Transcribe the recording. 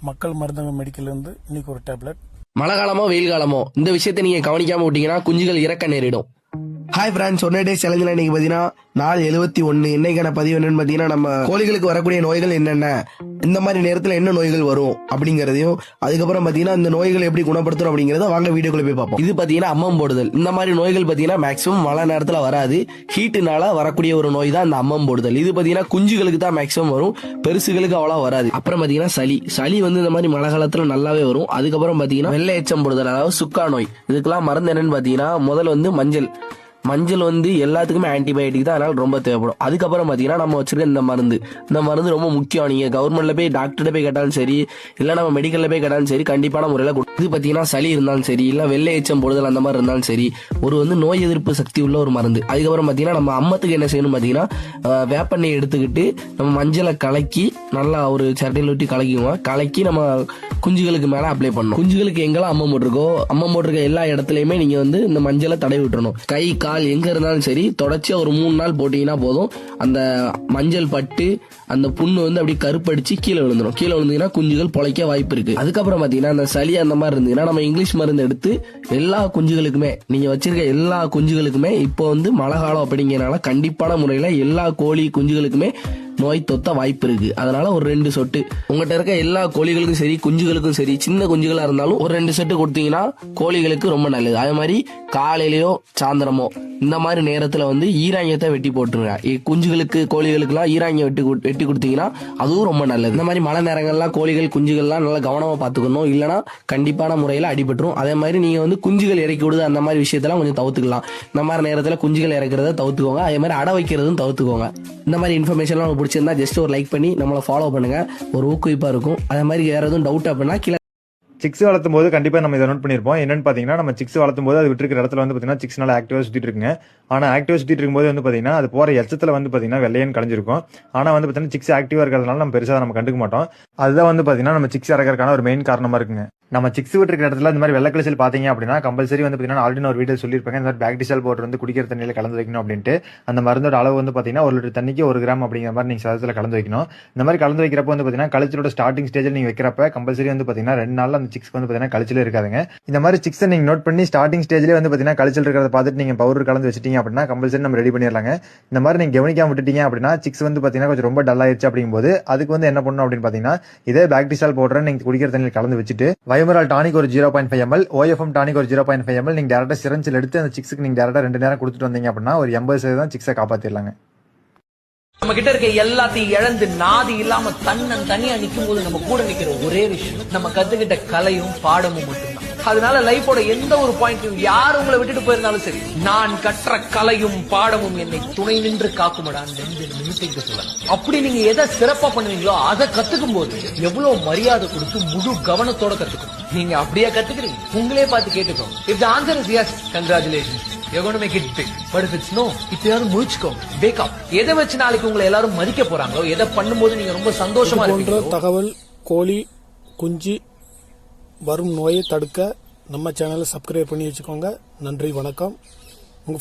மக்கள் மருந்தகம் மெடிக்கல்லேருந்து இன்னைக்கு ஒரு டேப்லெட் மழை காலமோ வெயில் காலமோ இந்த விஷயத்தை நீங்க கவனிக்காம விட்டீங்கன்னா குஞ்சுகள் இறக்க நேரிடும். ஹாய் ஃப்ரெண்ட்ஸ் ஒன் டே சேலஞ்சில் இன்னைக்கு பார்த்தீங்கன்னா நாள் எழுபத்தி ஒன்று இன்னைக்கான பதிவு என்னன்னு பார்த்தீங்கன்னா நம்ம கோழிகளுக்கு வரக்கூடிய நோய்கள் என்னென்ன? இந்த மாதிரி நேரத்தில் என்ன நோய்கள் வரும் அப்படிங்கிறதையும் அதுக்கப்புறம் பார்த்தீங்கன்னா இந்த நோய்கள் எப்படி குணப்படுத்தணும் அப்படிங்கிறத வாங்க வீடியோக்குள்ள போய் பார்ப்போம். இது பார்த்தீங்கன்னா அம்மம் போடுதல். இந்த மாதிரி நோய்கள் பார்த்தீங்கன்னா மேக்ஸிமம் மழை நேரத்தில் வராது. ஹீட்டுனால வரக்கூடிய ஒரு நோய் தான் இந்த அம்மம் போடுதல். இது பார்த்தீங்கன்னா குஞ்சுகளுக்கு தான் மேக்ஸிமம் வரும். பெருசுகளுக்கு அவ்வளோ வராது. அப்புறம் பார்த்தீங்கன்னா சளி. சளி வந்து இந்த மாதிரி மழை காலத்தில் நல்லாவே வரும். அதுக்கப்புறம் பார்த்தீங்கன்னா வெள்ளை எச்சம் போடுதல் அதாவது சுக்கா நோய். இதுக்கெல்லாம் மருந்து என்னன்னு பார்த்தீங்கன்னா முதல்ல வந்து மஞ்சள். மஞ்சள் வந்து எல்லாத்துக்குமே ஆன்டிபயோட்டிக் தான். அதனால ரொம்ப தேவைப்படும். அதுக்கப்புறம் பார்த்தீங்கன்னா நம்ம வச்சிருக்க இந்த மருந்து. இந்த மருந்து ரொம்ப முக்கியம். நீங்கள் கவர்மெண்ட்ல போய் டாக்டர்கிட்ட போய் கேட்டாலும் சரி இல்லை நம்ம மெடிக்கல்ல போய் கேட்டாலும் சரி கண்டிப்பான முறையில் இது பார்த்தீங்கன்னா சளி இருந்தாலும் சரி இல்லை வெள்ளை எச்சம் போடுதல் அந்த மாதிரி இருந்தாலும் சரி ஒரு வந்து நோய் எதிர்ப்பு சக்தி உள்ள ஒரு மருந்து. அதுக்கப்புறம் பார்த்தீங்கன்னா நம்ம அம்மத்துக்கு என்ன செய்யணும் பார்த்தீங்கன்னா வேப்பெண்ணெய் எடுத்துக்கிட்டு நம்ம மஞ்சளை கலக்கி நல்லா ஒரு சட்டையில் ஊட்டி கலக்கிக்குவோம் கலக்கி நம்ம குஞ்சுகளுக்கு மேலே அப்ளை பண்ணணும். குஞ்சுகளுக்கு எங்கெல்லாம் அம்மம் போட்டிருக்கோ அம்மம் போட்டிருக்க எல்லா இடத்துலையுமே நீங்க வந்து இந்த மஞ்சளை தடவி விட்டுறணும். கை கால் எங்க இருந்தாலும் சரி தொடர்ச்சியா ஒரு மூணு நாள் போட்டீங்கன்னா போதும். அந்த மஞ்சள் பட்டு அந்த புண்ணு வந்து அப்படியே கருப்படிச்சு கீழே விழுந்துடும் கீழே விழுந்தீங்கன்னா குஞ்சுகள் பொழைக்க வாய்ப்பு இருக்கு. அதுக்கப்புறம் பாத்தீங்கன்னா அந்த சளி அந்த மாதிரி இருந்ததுன்னா நம்ம இங்கிலீஷ் மருந்து எடுத்து எல்லா குஞ்சுகளுக்குமே நீங்க வச்சிருக்க எல்லா குஞ்சுகளுக்குமே இப்போ வந்து மழை காலம் அப்படிங்கிறனால கண்டிப்பான முறையில எல்லா கோழி குஞ்சுகளுக்குமே நோய் தொத்த வாய்ப்பு இருக்கு. அதனால ஒரு ரெண்டு சொட்டு. உங்ககிட்ட இருக்க எல்லா கோழிகளுக்கும் சரி குஞ்சுகளுக்கும் சரி சின்ன குஞ்சுகளா இருந்தாலும் ஒரு ரெண்டு சொட்டு கொடுத்தீங்கன்னா கோழிகளுக்கு ரொம்ப நல்லது. அதே மாதிரி காலையிலயோ சாயந்தரமோ இந்த மாதிரி நேரத்துல வந்து ஈராங்கியத்தை வெட்டி போட்டுருங்க. குஞ்சுகளுக்கு கோழிகளுக்குலாம் ஈராங்கியம் வெட்டி வெட்டி கொடுத்தீங்கன்னா அதுவும் ரொம்ப நல்லது. இந்த மாதிரி மழை நேரங்கள்லாம் கோழிகள் குஞ்சுகள்லாம் நல்லா கவனமா பாத்துக்கணும் இல்லைன்னா கண்டிப்பான முறையில அடிபட்டுரும். அதே மாதிரி நீங்க வந்து குஞ்சுகள் இறக்கி விடுது அந்த மாதிரி விஷயத்தெல்லாம் கொஞ்சம் தவிர்த்துக்கலாம். இந்த மாதிரி நேரத்துல குஞ்சுகள் இறக்குறத தவிர்த்துக்கோங்க. அதே மாதிரி அடை வைக்கிறதும் தவிர்த்துக்கோங்க. இந்த மாதிரி இன்ஃபர்மேஷன்லாம் உங்களுக்கு பிடிச்சிருந்தா ஜஸ்ட் ஒரு லைக் பண்ணி நம்மளை ஃபாலோ பண்ணுங்க. ஒரு ஊக்குவிப்பா இருக்கும். அதே மாதிரி வேற எதுவும் டவுட் அப்படின்னா கீழே சிக்ஸ் வளர்த்தும் போது கண்டிப்பாக நம்ம இதை நோட் பண்ணியிருப்போம். என்னென்னு பார்த்தீங்கன்னா நம்ம சிக்ஸ் வளர்த்தும் போது அது விட்டுருக்கிற இடத்துல வந்து பார்த்தீங்கன்னா சிக்ஸ் நாள் ஆக்டிவாக சுற்றிட்டு இருக்குங்க. ஆனால் ஆக்டிவாக சுற்றிட்டு இருக்கும்போது வந்து பார்த்தீங்கன்னா அது போகிற எச்சத்தில் வந்து பார்த்தீங்கன்னா வெள்ளையன் கலைஞ்சிருக்கும். ஆனால் வந்து பார்த்தீங்கன்னா சிக்ஸ் ஆக்டிவாக இருக்கிறதுனால நம்ம பெருசாக நம்ம கண்டுக்க மாட்டோம். அதுதான் வந்து பார்த்தீங்கன்னா நம்ம சிக்ஸ் இறக்கிறதுக்கான ஒரு மெயின் காரணமாக இருக்குங்க. நம்ம சிக்ஸ் விட்டுருக்கிற இடத்துல இந்த மாதிரி வெள்ளை கழிச்சல் பார்த்தீங்க அப்படின்னா கம்பல்சரி வந்து பார்த்தீங்கன்னா ஆல்ரெடி ஒரு வீடியோ சொல்லியிருப்பாங்க இந்த மாதிரி பேக்டிசல் பவுடர் வந்து குடிக்கிற தண்ணியில் கலந்து வைக்கணும் அப்படின்ட்டு. அந்த மருந்தோட அளவு வந்து பார்த்தீங்கன்னா ஒரு லிட்டர் தண்ணிக்கு ஒரு கிராம் அப்படிங்கிற மாதிரி நீங்கள் சதத்தில் கலந்து வைக்கணும். இந்த மாதிரி கலந்து வைக்கிறப்ப வந்து பார்த்தீங்கன்னா கழிச்சலோட ஸ்டார்டிங் ஸ்டேஜில் நீங்கள் வைக்கிறப்ப கம்பல்சரி வந்து பார்த்தீங்கன்னா ரெண்டு நாள் அந்த சிக்ஸ் வந்து பார்த்தீங்கன்னா கழிச்சலே இருக்காதுங்க. இந்த மாதிரி சிக்ஸை நீங்கள் நோட் பண்ணி ஸ்டார்டிங் ஸ்டேஜ்லேயே வந்து பார்த்தீங்கன்னா கழிச்சல் இருக்கிறத பார்த்துட்டு நீங்கள் பவுடர் கலந்து வச்சிட்டீங்க அப்படின்னா கம்பல்சரி நம்ம ரெடி பண்ணிடலாங்க. இந்த மாதிரி நீங்கள் கவனிக்காம விட்டுட்டீங்க அப்படின்னா சிக்ஸ் வந்து பார்த்தீங்கன்னா கொஞ்சம் ரொம்ப டல் அப்படிங்கும்போது அதுக்கு வந்து என்ன பண்ணணும் அப்படின்னு பார்த்தீங்கன்னா இதே பேக்டிசால் பவுடரை நீங்கள் குடிக்கிற தண்ணியில் கலந்து வச்சுட்டு வயமரால் டானிக் ஒரு zero point five ML OFM tonic ஒரு ஜீரோ பாயிண்ட் ஃபைவ் எம்எல் நீங்கள் டேரக்டாக சிரஞ்சில் எடுத்து அந்த சிக்ஸுக்கு நீங்கள் டேரக்டாக ரெண்டு நேரம் கொடுத்துட்டு வந்தீங்க அப்படின்னா ஒரு எண்பது சதவீதம் சிக்ஸை காப்பாற்றிடலாங்க நம்ம கிட்ட இருக்க எல்லாத்தையும் இழந்து நாதி இல்லாம தன்னன் தனியா நிக்கும் போது நம்ம கூட நிக்கிற ஒரே விஷயம் நம்ம கத்துக்கிட்ட கலையும் பாடமும் மட்டும். அதனால லைஃபோட எந்த ஒரு பாயிண்ட்டும் யார் உங்களை விட்டுட்டு போயிருந்தாலும் சரி நான் கற்ற கலையும் பாடமும் என்னை துணை நின்று காக்குமடா நெஞ்சில் நிமித்திக்க சொல்லலாம். அப்படி நீங்க எதை சிறப்பா பண்ணுவீங்களோ அதை கத்துக்கும் போது எவ்வளவு மரியாதை கொடுத்து முழு கவனத்தோட கத்துக்கணும் நீங்க அப்படியே கத்துக்கிறீங்க. உங்களே பார்த்து கேட்டுக்கோ if the answer is yes congratulation You're going to make it big. But if it's no, இப்பயாவது முழிச்சுக்கோங்க. வேக் அப் எதை வச்சு நாளைக்கு உங்களை எல்லாரும் மதிக்க போறாங்களோ எதை பண்ணும்போது நீங்க ரொம்ப சந்தோஷமா போன்ற இருப்பீங்களோ தகவல் கோழி குஞ்சு வரும் நோயை தடுக்க நம்ம சேனலை சப்ஸ்கிரைப் பண்ணி வச்சுக்கோங்க. நன்றி வணக்கம்.